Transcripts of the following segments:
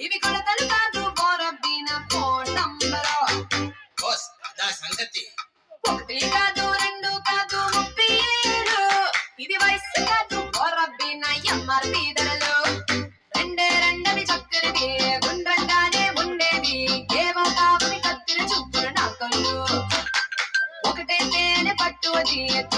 ఇవి కొలతలు కాదు బోరబ్బిన సంగతి. ఒకటి కాదు రెండు కాదు ముప్పై ఇది వయసు కాదు బోరబ్బిన ఎంఆర్పి ధరలు.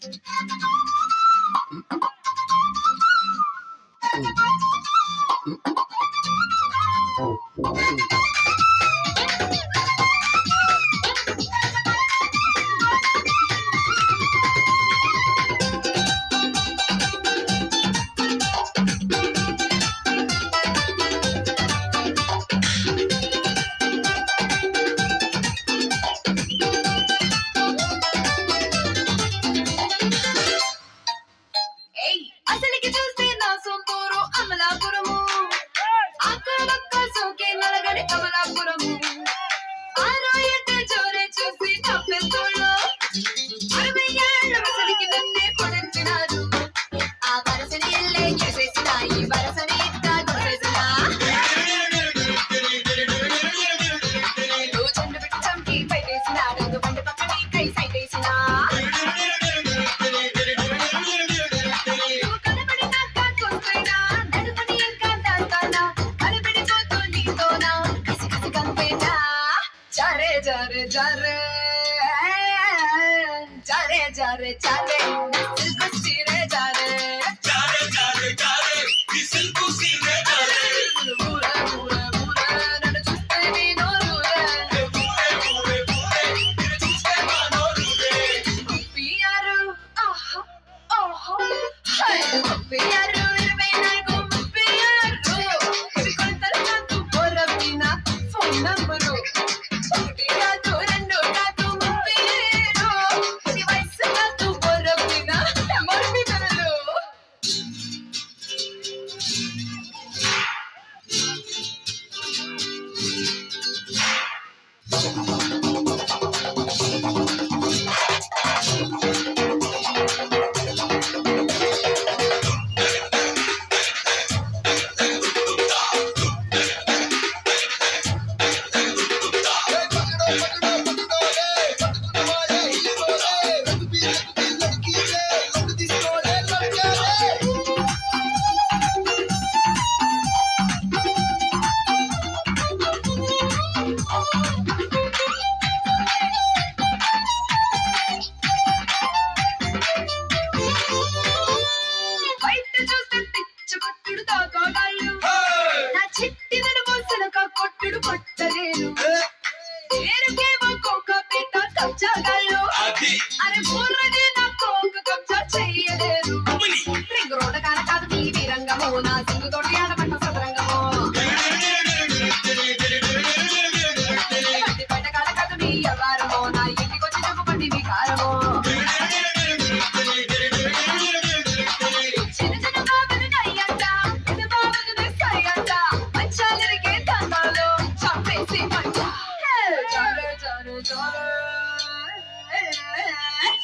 Thank you. what I'm ஜர ஜர ஜர ஜர Thank you. నా సింగు తోటి ఆడబట్ట సదరంగము పెట్టకాల కథ మీ అవ్వారము. నా ఇంటికొచ్చి చెప్పుకోండి మీ కారము.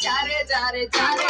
చారే చారే చారే.